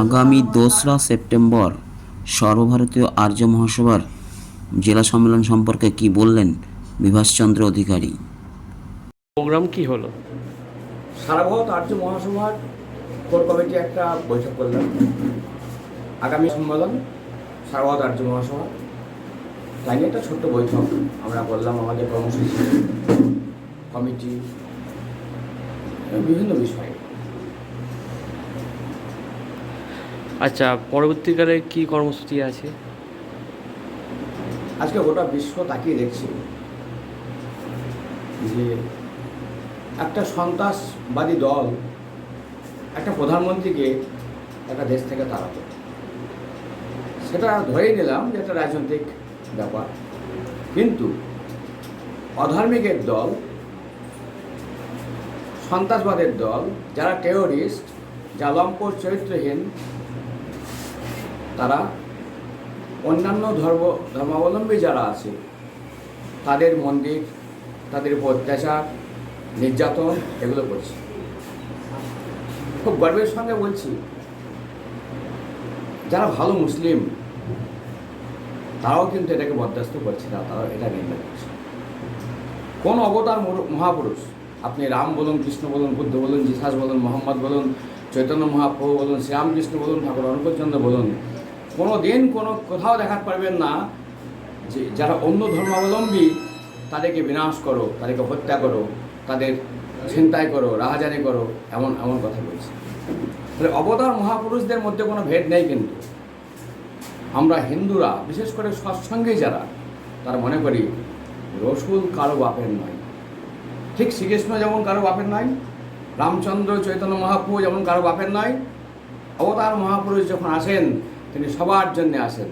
আগামী দোসরা সেপ্টেম্বর সর্বভারতীয় আর্য মহাসভার জেলা সম্মেলন সম্পর্কে কি বললেন বিভাসচন্দ্র অধিকারী? প্রোগ্রাম কি হলো? সারা ভারত আর্য মহাসভার কোর কমিটি একটা বৈঠক করলাম আগামী সম্মেলন সারা ভারত আর্য মহাসভা তাই নিয়ে একটা ছোট্ট বৈঠক আমরা করলাম আমাদের কর্মসূচি কমিটি বিভিন্ন বিষয়ে। আচ্ছা পরবর্তীকালে কি কর্মসূচি আছে? আজকে গোটা বিশ্ব তাকিয়ে দেখছি যে একটা সন্ত্রাসবাদী দল একটা প্রধানমন্ত্রীকে একটা দেশ থেকে তাড়াতো। সেটা ধরেই নিলাম যে একটা রাজনৈতিক ব্যাপার। কিন্তু অধার্মিকের দল, সন্ত্রাসবাদের দল, যারা টেরোরিস্ট যা লম্পট চরিত্রহীন তারা অন্যান্য ধর্ম, ধর্মাবলম্বী যারা আছে, তাদের মন্দির, তাদের উপর অত্যাচার, নির্যাতন এগুলো করছে। খুব গর্বের সঙ্গে বলছি, যারা ভালো মুসলিম, তারাও কিন্তু এটাকে বরদাস্ত করছে না তারাও এটা নিন্দা করছে। কোন অবতার মহাপুরুষ, আপনি রাম বলুন, কৃষ্ণ বলুন, বুদ্ধ বলুন, জিসাস বলুন, মোহাম্মদ বলুন, চৈতন্য মহাপ্রভু বলুন, শ্রীরামকৃষ্ণ বলুন, ঠাকুর অনুকূলচন্দ্র বলুন কোনো দিন কোনো কোথাও দেখাতে পারবেন না যে যারা অন্য ধর্মাবলম্বী তাদেরকে বিনাশ করো, তাদেরকে হত্যা করো, তাদের ছিনতাই করো, রাহাজানি করো, এমন এমন কথা বলছে। তাহলে অবতার মহাপুরুষদের মধ্যে কোনো ভেদ নেই কিন্তু। আমরা হিন্দুরা, বিশেষ করে সৎসঙ্গে যারা, তারা মনে করি রসুল কারও বাপের নয়। ঠিক শ্রীকৃষ্ণ যেমন কারও বাপের নয়, রামচন্দ্র, চৈতন্য মহাপ্রভু যেমন কারও বাপের নয়, অবতার মহাপুরুষ যখন আসেন তিনি সবার জন্যে আসেন।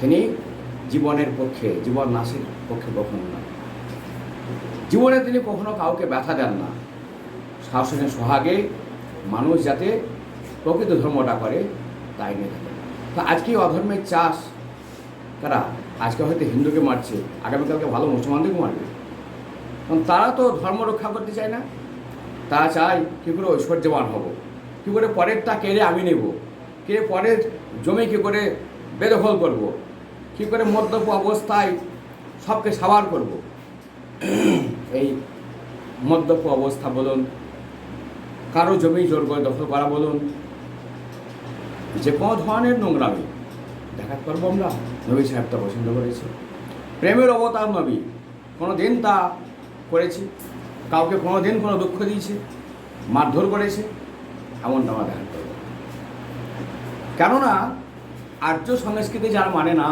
তিনি জীবনের পক্ষে, জীবন নাশের পক্ষে কখনো না। জীবনে তিনি কখনো কাউকে ব্যথা দেন না। শাসনের সোহাগে মানুষ যাতে প্রকৃত ধর্মটা করে, তাই নিয়ে থাকে তা আজকে অধর্মের চাষ তারা আজকে হয়তো হিন্দুকে মারছে, আগামীকালকে ভালো মুসলমানদেরকে মারবে। কারণ তারা তো ধর্ম রক্ষা করতে চায় না। তারা চায়, কী করে ঐশ্বর্যবান হব? কী করে পরেরটা কেড়ে আমি নেব? কে পরের জমি কী করে বেদখল করব, কী করে মদ্যপ অবস্থায় সবকে সাবার করব। এই মদ্যপ অবস্থা বলুন, কারও জমি জোর করে দখল করা বলুন, যে কোনো ধরনের নোংরামি। দেখাতে পারব আমরা নবী সাহেব তা পছন্দ করেছি। প্রেমের অবতার নবী কোনো দিন তা করেছি, কাউকে কোনো দিন কোনো দুঃখ দিয়েছে, মারধর করেছে, এমনটা আমরা দেখাতে পারব। কেননা, আর্য সংস্কৃতি যারা মানে না,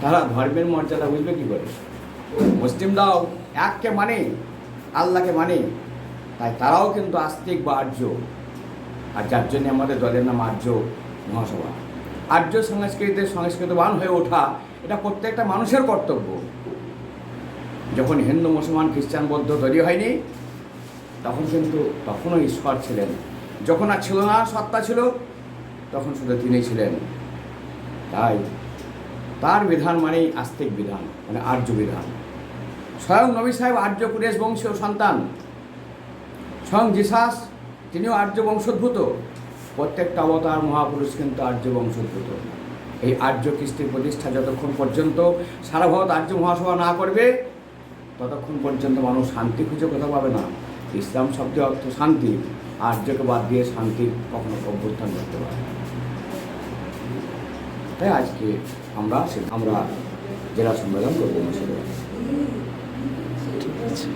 তারা ধর্মের মর্যাদা বুঝবে কি করে? মুসলিমরাও এককে মানে আল্লাহকে মানে তাই তারাও কিন্তু আস্তিক বা আর্য। আর যার জন্য আমাদের দলের নাম আর্য মহাসভা। আর্য সংস্কৃতিতে সংস্কৃতবান হয়ে ওঠা, এটা প্রত্যেকটা মানুষের কর্তব্য। যখন হিন্দু, মুসলমান, খ্রিস্টান, বৌদ্ধ তৈরি হয়নি, তখন কিন্তু তখনও ঈশ্বর ছিলেন। যখন আর ছিল না, সত্তা ছিল, তখন শুধু তিনি ছিলেন। তাই তার বিধান মানেই আস্তিক বিধান মানে আর্য বিধান। স্বয়ং নবী সাহেব আর্য কুরেশ বংশীয় সন্তান। স্বয়ং জিসাস, তিনিও আর্য বংশোদ্ভূত। প্রত্যেকটা অবতার মহাপুরুষ কিন্তু আর্য বংশোদ্ভূত। এই আর্য কৃষ্টির প্রতিষ্ঠা যতক্ষণ পর্যন্ত সারা ভারত আর্য মহাসভা না করবে, ততক্ষণ পর্যন্ত মানুষ শান্তি খুঁজে কোথাও পাবে না। ইসলাম শব্দের অর্থ শান্তি। আর্যকে বাদ দিয়ে শান্তির কখনো অভ্যুত্থান করতে পারে তাই আজকে আমরা আমরা জেলা সম্মেলন করব। ঠিক আছে